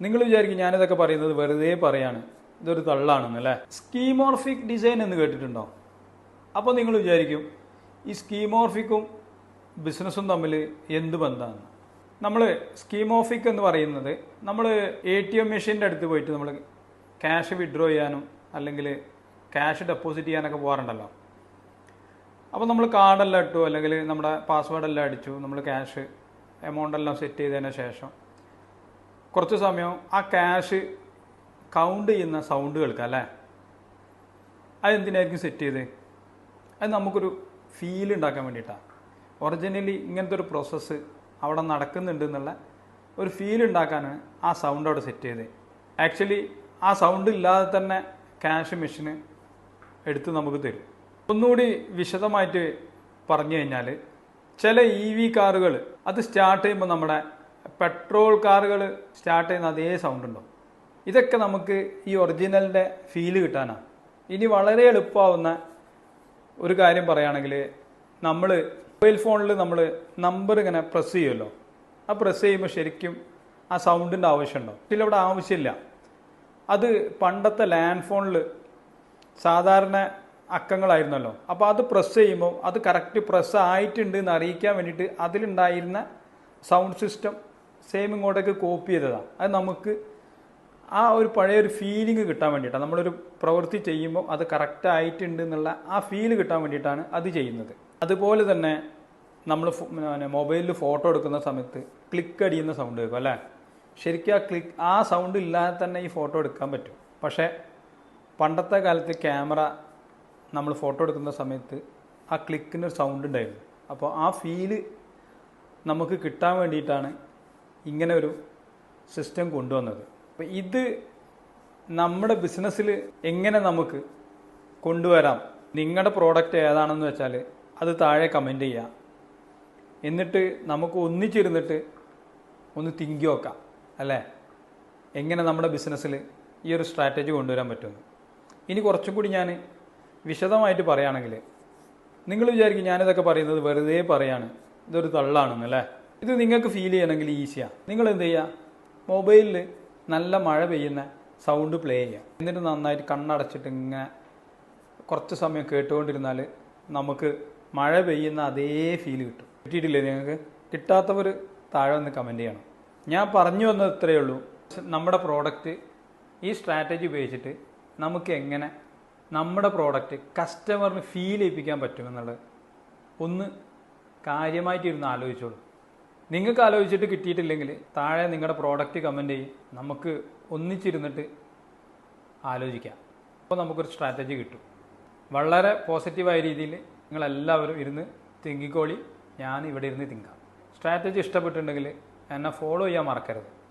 നിങ്ങൾ വിചാരിക്കും ഞാനിതൊക്കെ പറയുന്നത് വെറുതെ പറയാണ്. ഇതൊരു തള്ളാണെന്നല്ലേ സ്കീമോർഫിക് ഡിസൈൻ എന്ന് കേട്ടിട്ടുണ്ടോ? അപ്പോൾ നിങ്ങൾ വിചാരിക്കും ഈ സ്കീമോർഫിക്കും ബിസിനസ്സും തമ്മിൽ എന്ത് ബന്ധമാണ്? നമ്മൾ സ്കീമോഫിക് എന്ന് പറയുന്നത് നമ്മൾ എ ടി എം മെഷീന്റെ അടുത്ത് പോയിട്ട് നമ്മൾ ക്യാഷ് വിഡ്രോ ചെയ്യാനും അല്ലെങ്കിൽ ക്യാഷ് ഡെപ്പോസിറ്റ് ചെയ്യാനൊക്കെ പോകാറുണ്ടല്ലോ. അപ്പോൾ നമ്മൾ കാർഡെല്ലാം ഇട്ടു അല്ലെങ്കിൽ നമ്മുടെ പാസ്വേഡെല്ലാം അടിച്ചു നമ്മൾ ക്യാഷ് എമൗണ്ട് എല്ലാം സെറ്റ് ചെയ്തതിന് ശേഷം കുറച്ച് സമയം ആ ക്യാഷ് കൗണ്ട് ചെയ്യുന്ന സൗണ്ട് കേൾക്കാം അല്ലേ? അതെന്തിനായിരിക്കും സെറ്റ് ചെയ്ത്? അത് നമുക്കൊരു ഫീൽ ഉണ്ടാക്കാൻ വേണ്ടിയിട്ടാണ് ഒറിജിനലി ഇങ്ങനത്തെ ഒരു പ്രോസസ്സ് അവിടെ നടക്കുന്നുണ്ട് എന്നുള്ള ഒരു ഫീൽ ഉണ്ടാക്കാനാണ് ആ സൗണ്ട് അവിടെ സെറ്റ് ചെയ്ത്. ആക്ച്വലി ആ സൗണ്ട് ഇല്ലാതെ തന്നെ ക്യാഷ് മെഷീന് എടുത്ത് നമുക്ക് തരും. ഒന്നുകൂടി വിശദമായിട്ട് പറഞ്ഞു കഴിഞ്ഞാൽ ചില ഇ വി കാറുകൾ അത് സ്റ്റാർട്ട് ചെയ്യുമ്പോൾ നമ്മുടെ പെട്രോൾ കാറുകൾ സ്റ്റാർട്ട് ചെയ്യുന്ന അതേ സൗണ്ട് ഉണ്ടോ ഇതൊക്കെ നമുക്ക് ഈ ഒറിജിനലിന്റെ ഫീൽ കിട്ടാനാണ് ഇനി വളരെ എളുപ്പമാവുന്ന ഒരു കാര്യം പറയുകയാണെങ്കിൽ നമ്മൾ മൊബൈൽ ഫോണിൽ നമ്മൾ നമ്പർ ഇങ്ങനെ പ്രസ് ചെയ്യുമല്ലോ. ആ പ്രസ് ചെയ്യുമ്പോൾ ശരിക്കും ആ സൗണ്ടിന്റെ ആവശ്യമുണ്ടോ ഇതിലവിടെ ആവശ്യമില്ല. അത് പണ്ടത്തെ ലാൻഡ് ഫോണിൽ സാധാരണ അക്കങ്ങളായിരുന്നല്ലോ. അപ്പോൾ അത് പ്രസ് ചെയ്യുമ്പോൾ അത് കറക്റ്റ് പ്രസ് ആയിട്ടുണ്ട് എന്ന് അറിയിക്കാൻ വേണ്ടിയിട്ട് അതിലുണ്ടായിരുന്ന സൗണ്ട് സിസ്റ്റം സെയിം ഇങ്ങോട്ടേക്ക് കോപ്പി ചെയ്തതാണ് അത് നമുക്ക് ആ ഒരു പഴയ ഒരു ഫീലിംഗ് കിട്ടാൻ വേണ്ടിയിട്ടാണ് നമ്മളൊരു പ്രവൃത്തി ചെയ്യുമ്പോൾ അത് കറക്റ്റ് ആയിട്ടുണ്ട് എന്നുള്ള ആ ഫീൽ കിട്ടാൻ വേണ്ടിയിട്ടാണ് അത് ചെയ്യുന്നത്. അതുപോലെ തന്നെ നമ്മൾ മൊബൈലിൽ ഫോട്ടോ എടുക്കുന്ന സമയത്ത് ക്ലിക്ക് അടിയുന്ന സൗണ്ട് കേൾക്കും അല്ലേ? ശരിക്കും ആ ക്ലിക്ക് ആ സൗണ്ട് ഇല്ലാതെ തന്നെ ഈ ഫോട്ടോ എടുക്കാൻ പറ്റും. പക്ഷേ പണ്ടത്തെ കാലത്ത് ക്യാമറ നമ്മൾ ഫോട്ടോ എടുക്കുന്ന സമയത്ത് ആ ക്ലിക്കിന് ഒരു സൗണ്ട് ഉണ്ടായിരുന്നു. അപ്പോൾ ആ ഫീൽ നമുക്ക് കിട്ടാൻ വേണ്ടിയിട്ടാണ് ഇങ്ങനെ ഒരു സിസ്റ്റം കൊണ്ടുവന്നത്. അപ്പം ഇത് നമ്മുടെ ബിസിനസ്സിൽ എങ്ങനെ നമുക്ക് കൊണ്ടുവരാം? നിങ്ങളുടെ പ്രോഡക്റ്റ് ഏതാണെന്ന് വെച്ചാൽ അത് താഴെ കമന്റ് ചെയ്യാം. എന്നിട്ട് നമുക്ക് ഒന്നിച്ചിരുന്നിട്ട് ഒന്ന് തിങ്കി നോക്കാം അല്ലേ? എങ്ങനെ നമ്മുടെ ബിസിനസ്സിൽ ഈ ഒരു സ്ട്രാറ്റജി കൊണ്ടുവരാൻ പറ്റുമെന്ന്. ഇനി കുറച്ചും കൂടി ഞാൻ വിശദമായിട്ട് പറയുകയാണെങ്കിൽ നിങ്ങൾ വിചാരിക്കും ഞാനിതൊക്കെ പറയുന്നത് വെറുതെ പറയാണ് ഇതൊരു തള്ളാണെന്ന് അല്ലേ? ഇത് നിങ്ങൾക്ക് ഫീൽ ചെയ്യണമെങ്കിൽ ഈസിയാണ് നിങ്ങൾ എന്ത് ചെയ്യുക മൊബൈലിൽ നല്ല മഴ പെയ്യുന്ന സൗണ്ട് പ്ലേ ചെയ്യുക എന്നിട്ട് നന്നായിട്ട് കണ്ണടച്ചിട്ട് ഇങ്ങനെ കുറച്ച് സമയം കേട്ടുകൊണ്ടിരുന്നാൽ നമുക്ക് മഴ പെയ്യുന്ന അതേ ഫീൽ കിട്ടും. കിട്ടിയിട്ടില്ലേ നിങ്ങൾക്ക്? കിട്ടാത്തവർ താഴെ ഒന്ന് കമന്റ് ചെയ്യണം. ഞാൻ പറഞ്ഞു വന്നത് ഇത്രയേ ഉള്ളൂ. നമ്മുടെ പ്രോഡക്റ്റ് ഈ സ്ട്രാറ്റജി ഉപയോഗിച്ചിട്ട് നമുക്ക് എങ്ങനെ നമ്മുടെ പ്രോഡക്റ്റ് കസ്റ്റമറിന് ഫീൽ ചെയ്യിപ്പിക്കാൻ പറ്റുമെന്നുള്ളത് ഒന്ന് കാര്യമായിട്ടിരുന്ന് ആലോചിച്ചോളൂ. നിങ്ങൾക്ക് ആലോചിച്ചിട്ട് കിട്ടിയിട്ടില്ലെങ്കിൽ താഴെ നിങ്ങളുടെ പ്രോഡക്റ്റ് കമന്റ് ചെയ്യും. നമുക്ക് ഒന്നിച്ചിരുന്നിട്ട് ആലോചിക്കാം. അപ്പോൾ നമുക്കൊരു സ്ട്രാറ്റജി കിട്ടും. വളരെ പോസിറ്റീവായ രീതിയിൽ നിങ്ങളെല്ലാവരും ഇരുന്ന് തിങ്കിക്കോളി ഞാൻ ഇവിടെ ഇരുന്ന് തിങ്കാം സ്ട്രാറ്റജി ഇഷ്ടപ്പെട്ടിട്ടുണ്ടെങ്കിൽ എന്നെ ഫോളോ ചെയ്യാൻ മറക്കരുത്.